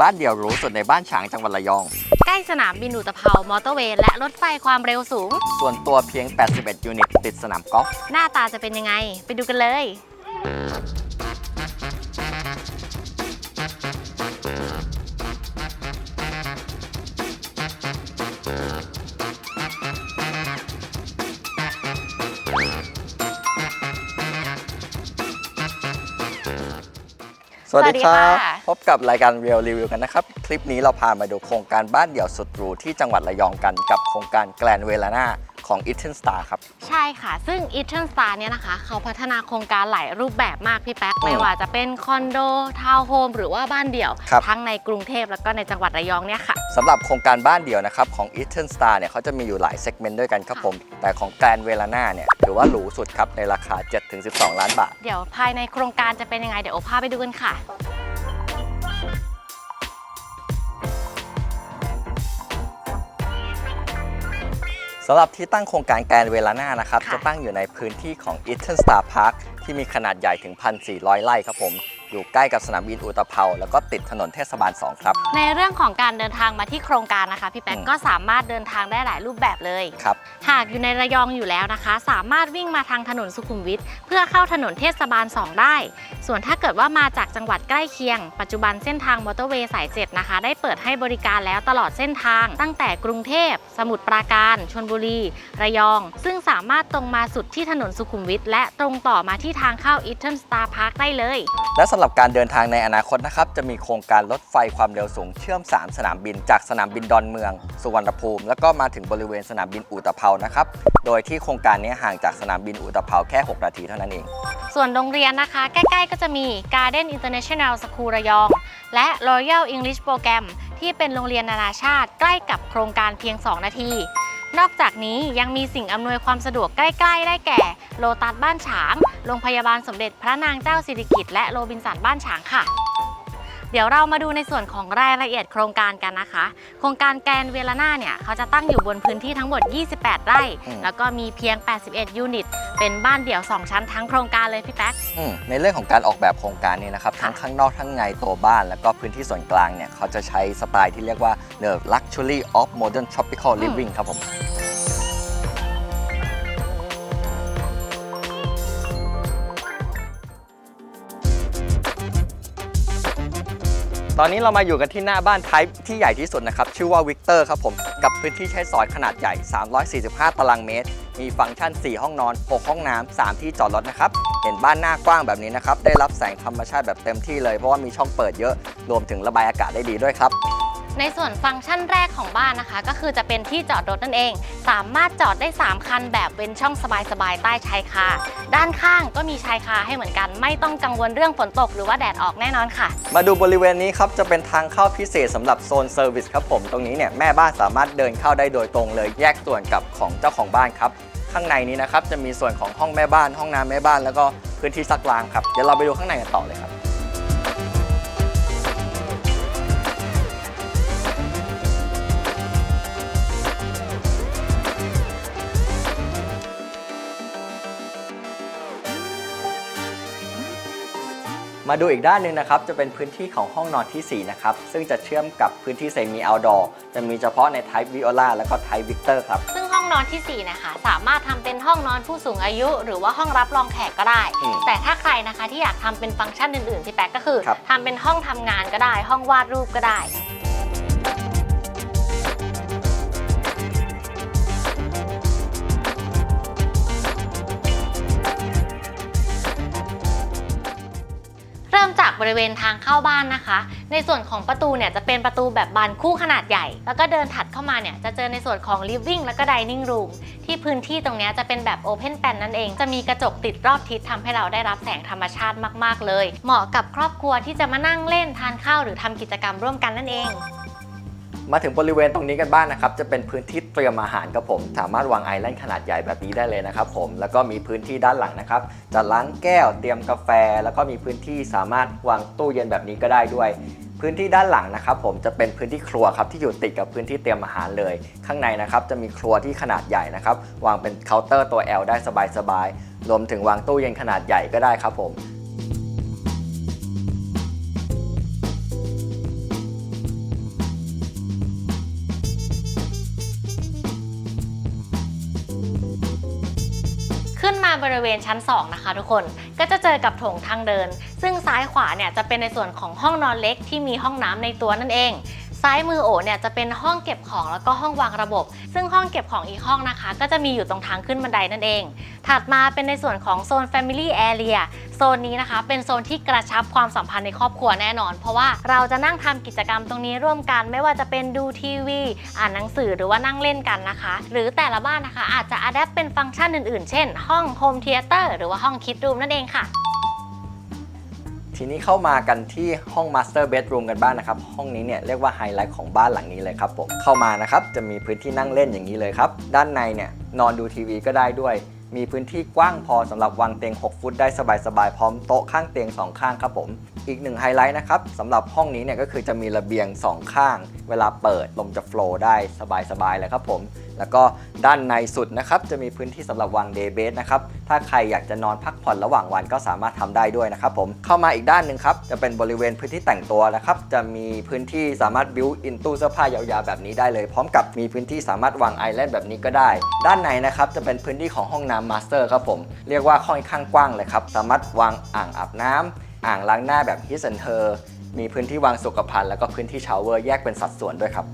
บ้านเดี่ยวหรูสุดในบ้านฉางจังหวัดระยอง ใกล้สนามบินอุตภเปามอเตอร์เวย์และรถไฟความเร็วสูง ส่วนตัวเพียง 81 ยูนิต ติดสนามกอล์ฟหน้าตาจะเป็นยังไง ไปดูกันเลย สวัสดีครับสวัสดีค่ะ พบกับรายการเรียลรีวิวกันนะครับ คลิปนี้เราพามาดูโครงการบ้านเดี่ยวสุดหรูที่จังหวัดระยองกันกับโครงการแกลนเวลาน่าของ e t e n Star ครับ ใช่ค่ะ ซึ่ง e t e r n Star เนี่ยนะคะ เขาพัฒนาโครงการหลายรูปแบบมากพี่แป๊กอืมไม่ว่าจะเป็นคอนโด ทาวน์โฮม หรือว่าบ้านเดี่ยว ครับ ทั้งในกรุงเทพแล้วก็ในจังหวัดระยองเนี่ยค่ะ สำหรับโครงการบ้านเดี่ยวนะครับของ e t e n Star เนี่ยเขาจะมีอยู่หลายเซกเมนต์ด้วยกันครับผม แต่ของแกลนเวลาน่าเนี่ยถือว่าหรูสุดครับในราคา 7-12 ล้านบาท เดี๋ยวภายในโครงการจะเป็นยังไง เดี๋ยวโอพาไปดูกันค่ะ สำหรับที่ตั้งโครงการแกรนเวลาน่านะครับค่ะจะตั้งอยู่ในพื้นที่ของ e t e n Star Park ที่มีขนาดใหญ่ถึง 1,400 ไร่ครับผม อยู่ใกล้กับสนามบินอุตภเปาแล้วก็ติดถนนเทศบาล 2 ครับ ในเรื่องของการเดินทางมาที่โครงการนะคะ พี่แป๊กอืมก็สามารถเดินทางได้หลายรูปแบบเลย ครับ หากอยู่ในระยองอยู่แล้วนะคะ สามารถวิ่งมาทางถนนสุขุมวิทเพื่อเข้าถนนเทศบาล 2 ได้ ส่วนถ้าเกิดว่ามาจากจังหวัดใกล้เคียง ปัจจุบันเส้นทางมอเตอร์เวย์สาย 7 นะคะ ได้เปิดให้บริการแล้วตลอดเส้นทาง ตั้งแต่กรุงเทพ สมุทรปราการ ชลบุรี ระยอง ซึ่งสามารถตรงมาสุดที่ถนนสุขุมวิทและตรงต่อมาที่ทางเข้า e t e r n Star Park ได้เลย และสำหรับการเดินทางในอนาคตนะครับ จะมีโครงการรถไฟความเร็วสูงเชื่อม 3 สนามบิน จากสนามบินดอนเมือง สุวรรณภูมิ แล้วก็มาถึงบริเวณสนามบินอุตภเปานะครับ โดยที่โครงการนี้ห่างจากสนามบินอุตภเปาแค่ 6 นาทีเท่านั้นเอง ส่วนโรงเรียนนะคะ ใกล้ๆ ก็จะมี Garden International School ระยอง และ Royal English Program ที่เป็นโรงเรียนนานาชาติ ใกล้กับโครงการเพียง 2 นาที นอกจากนี้ยังมีสิ่งอำนวยความสะดวกใกล้ ๆ ได้แก่ โลตัสบ้านฉาง โรงพยาบาลสมเด็จพระนางเจ้าสิริกิติ์และโรบินสันบ้านฉางค่ะ เดี๋ยวเรามาดูในส่วนของรายละเอียดโครงการกันนะคะ โครงการแกรนเวลาน่าเนี่ยเขาจะตั้งอยู่บนพื้นที่ทั้งหมด 28 ไร่ อืม แล้วก็มีเพียง 81 ยูนิต เป็นบ้านเดี่ยว 2 ชั้นทั้งโครงการเลยพี่แป๊ก อืมในเรื่องของการออกแบบโครงการนี้นะครับ ค่ะ ทั้งข้างนอกทั้งในตัวบ้าน แล้วก็พื้นที่ส่วนกลางเนี่ย เขาจะใช้สไตล์ที่เรียกว่า the luxury of modern tropical living ครับผม ตอนนี้เรามาอยู่กันที่หน้าบ้านไทป์ที่ใหญ่ที่สุดนะครับ ชื่อว่าวิกเตอร์ครับผม กับพื้นที่ใช้สอยขนาดใหญ่ 345 ตารางเมตร มีฟังก์ชัน 4 ห้องนอน 6 ห้องน้ำ 3 ที่จอดรถนะครับ เห็นบ้านหน้ากว้างแบบนี้นะครับ ได้รับแสงธรรมชาติแบบเต็มที่เลย เพราะว่ามีช่องเปิดเยอะ รวมถึงระบายอากาศได้ดีด้วยครับ ในส่วนฟังก์ชันแรกของบ้านนะคะ ก็คือจะเป็นที่จอดรถนั่นเอง สามารถจอดได้ 3 คันแบบเป็นช่องสบายๆใต้ชายคาด้านข้างก็มีชายคาให้เหมือนกัน ไม่ต้องกังวลเรื่องฝนตกหรือว่าแดดออกแน่นอนค่ะ มาดูบริเวณนี้ครับจะเป็นทางเข้าพิเศษสำหรับโซนเซอร์วิสครับผมตรงนี้เนี่ยแม่บ้านสามารถเดินเข้าได้โดยตรงเลยแยกส่วนกับของเจ้าของบ้านครับข้างในนี้นะครับจะมีส่วนของห้องแม่บ้าน ห้องน้ำแม่บ้านแล้วก็พื้นที่ซักล้างครับเดี๋ยวเราไปดูข้างในกันต่อเลยครับ มาดูอีกด้านหนึ่งนะครับจะเป็นพื้นที่ของห้องนอนทีสี่ 4 นะครับ ซึ่งจะเชื่อมกับพื้นที่เซมิเอาดอร์จะมีเฉพาะใน Type Viola แล้วก็ Type Victor ครับ ซึ่งห้องนอนที่ 4 นะคะ สามารถทำเป็นห้องนอนผู้สูงอายุ หรือว่าห้องรับรองแขกก็ได้ อืมแต่ถ้าใครนะคะที่อยากทำเป็นฟังก์ชันอื่นๆที่แป๊กก็คือครับ ทำเป็นห้องทำงานก็ได้ ห้องวาดรูปก็ได้ บริเวณทางเข้าบ้านนะคะ ในส่วนของประตูเนี่ยจะเป็นประตูแบบบานคู่ขนาดใหญ่ แล้วก็เดินถัดเข้ามาเนี่ยจะเจอในส่วนของ living แล้วก็ dining room ที่พื้นที่ตรงนี้จะเป็นแบบ open plan นั่นเอง จะมีกระจกติดรอบทิศทำให้เราได้รับแสงธรรมชาติมาก ๆ เลย เหมาะกับครอบครัวที่จะมานั่งเล่นทานข้าวหรือทำกิจกรรมร่วมกันนั่นเอง มาถึงบริเวณตรงนี้กันบ้างนะครับ จะเป็นพื้นที่เตรียมอาหารครับผม สามารถวางไอแลนด์ขนาดใหญ่แบบนี้ได้เลยนะครับผม แล้วก็มีพื้นที่ด้านหลังนะครับ จะล้างแก้วเตรียมกาแฟ แล้วก็มีพื้นที่สามารถวางตู้เย็นแบบนี้ก็ได้ด้วย พื้นที่ด้านหลังนะครับ ผมจะเป็นพื้นที่ครัวครับที่อยู่ติดกับพื้นที่เตรียมอาหารเลย ข้างในนะครับจะมีครัวที่ขนาดใหญ่นะครับ วางเป็นเคาน์เตอร์ตัว L ได้สบายๆ รวมถึงวางตู้เย็นขนาดใหญ่ก็ได้ครับผม มาบริเวณชั้น 2 นะคะทุกคนก็จะเจอกับโถงทางเดิน ซึ่งซ้ายขวาเนี่ยจะเป็นในส่วนของห้องนอนเล็กที่มีห้องน้ำในตัวนั่นเอง ซ้ายมือโอเนี่ยจะเป็นห้องเก็บของแล้วก็ห้องวางระบบ ซึ่งห้องเก็บของอีกห้องนะคะ ก็จะมีอยู่ตรงทางขึ้นบันไดนั่นเอง ถัดมาเป็นในส่วนของโซน Family Area โซนนี้นะคะ เป็นโซนที่กระชับความสัมพันธ์ในครอบครัวแน่นอน เพราะว่าเราจะนั่งทำกิจกรรมตรงนี้ร่วมกัน ไม่ว่าจะเป็นดูทีวี อ่านหนังสือหรือว่านั่งเล่นกันนะคะ หรือแต่ละบ้านนะคะอาจจะอัดแอปเป็นฟังก์ชันอื่นๆ เช่น ห้องโฮมเทเตอร์หรือว่าห้องคิดรูมนั่นเองค่ะ ทีนี้เข้ามากันที่ห้อง Master Bedroom กันบ้างนะครับ ห้องนี้เนี่ยเรียกว่าไฮไลท์ของบ้านหลังนี้เลยครับผมเข้ามานะครับจะมีพื้นที่นั่งเล่นอย่างนี้เลยครับด้านในเนี่ยนอนดูทีวีก็ได้ด้วย มีพื้นที่กว้างพอสำหรับวางเตียง 6 ฟุตได้สบายๆพร้อมโต๊ะข้างเตียง 2 ข้างครับผม อีกหนึ่งไฮไลท์นะครับสำหรับห้องนี้เนี่ยก็คือจะมีระเบียง 2 ข้าง เวลาเปิดลมจะโฟล์ได้สบายๆเลยครับผม แล้วก็ด้านในสุดนะครับจะมีพื้นที่สำหรับวางเดย์เบสนะครับถ้าใครอยากจะนอนพักผ่อนระหว่างวันก็สามารถทำได้ด้วยนะครับผมเข้ามาอีกด้านหนึ่งครับจะเป็นบริเวณพื้นที่แต่งตัวนะครับจะมีพื้นที่สามารถบิวอินตู้เสื้อผ้ายาวๆแบบนี้ได้เลย พร้อมกับมีพื้นที่สามารถวางไอแลนด์แบบนี้ก็ได้ ด้านในนะครับจะเป็นพื้นที่ของห้องน้ำมาสเตอร์ครับผมเรียกว่าค่อนข้างกว้างเลยครับสามารถวางอ่างอาบน้ำ อ่างล้างหน้าแบบ his and her มีพื้นที่วางสุขภัณฑ์แล้วก็พื้นที่ชาวเวอร์แยกเป็นสัดส่วนด้วยครับ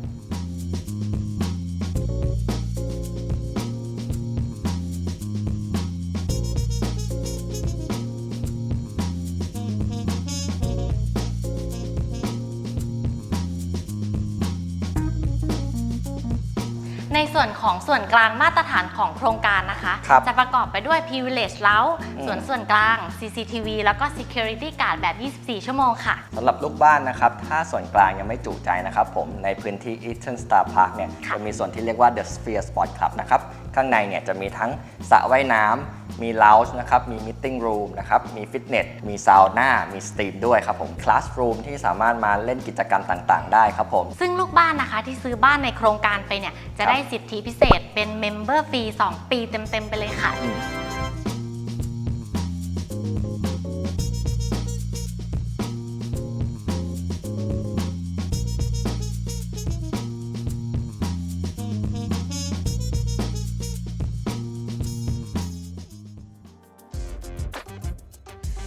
ในส่วนของส่วนกลางมาตรฐานของโครงการนะคะ ครับจะประกอบไปด้วย privilege เล้าอืม ส่วนส่วนกลาง CCTV แล้วก็ security guard แบบ 24 ชั่วโมงค่ะ สำหรับลูกบ้านนะครับ ถ้าส่วนกลางยังไม่จุใจนะครับผม ในพื้นที่ Eastern Star Park เนี่ย ค่ะ จะมีส่วนที่เรียกว่า The Sphere Sport Club นะครับ ข้างในเนี่ยจะมีทั้งสระว่ายน้ำ มี lounge นะครับ มี meeting room นะครับ มีฟิตเนส มีซาวน่า มีสตรีมด้วยครับผม classroom ที่สามารถมาเล่นกิจกรรมต่างๆ ได้ครับผม ซึ่งลูกบ้านนะคะที่ซื้อบ้านในโครงการไปเนี่ย จะครับได้สิทธิพิเศษเป็นเมมเบอร์ฟรี2ปีเต็มๆไปเลยค่ะ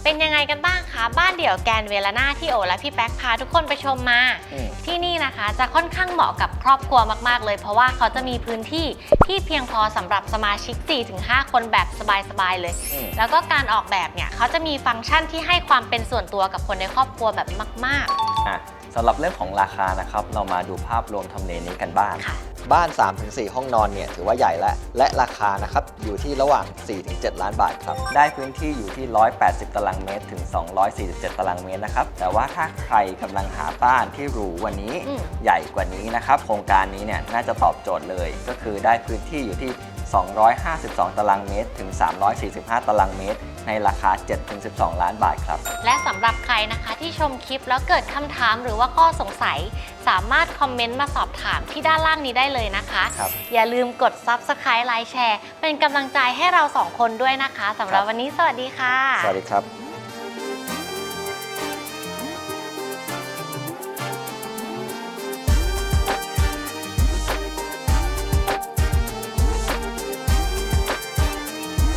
เป็นยังไงกันบ้างคะบ้านเดี่ยวแกรนเวลาน่าที่โอและพี่แป๊กพาทุกคนไปชมมาอืมที่นี่นะคะจะค่อนข้างเหมาะกับครอบครัวมากๆ เลย เพราะว่าเขาจะมีพื้นที่ที่เพียงพอสำหรับสมาชิก 4-5 คนแบบสบายๆเลยอืมแล้วก็การออกแบบเนี่ยเขาจะมีฟังก์ชันที่ให้ความเป็นส่วนตัวกับคนในครอบครัวแบบมากอะสำหรับเรื่องของราคานะครับ เรามาดูภาพรวมทำเลนี้กันบ้างค่ะ บ้าน 3-4 ห้องนอนเนี่ยถือว่าใหญ่แล้วและราคานะครับอยู่ที่ระหว่าง 4-7 ล้านบาทครับ ได้พื้นที่อยู่ที่ 180 ตารางเมตรถึง 247 ตารางเมตรนะครับ แต่ว่าถ้าใครกำลังหาบ้านที่หรูกว่านี้อืม ใหญ่กว่านี้นะครับ โครงการนี้เนี่ยน่าจะตอบโจทย์เลย ก็คือได้พื้นที่อยู่ที่ 252 ตารางเมตร ถึง 345 ตารางเมตร ในราคา 7-12 ล้านบาทครับๆและสำหรับใครนะคะที่ชมคลิปแล้วเกิดคำถามหรือว่าข้อสงสัย สามารถคอมเมนต์มาสอบถามที่ด้านล่างนี้ได้เลยนะคะ ครับ อย่าลืมกด Subscribe ไลค์แชร์ เป็นกำลังใจให้เราสองคนด้วยนะคะสำหรับครับวันนี้สวัสดีค่ะ สวัสดีครับ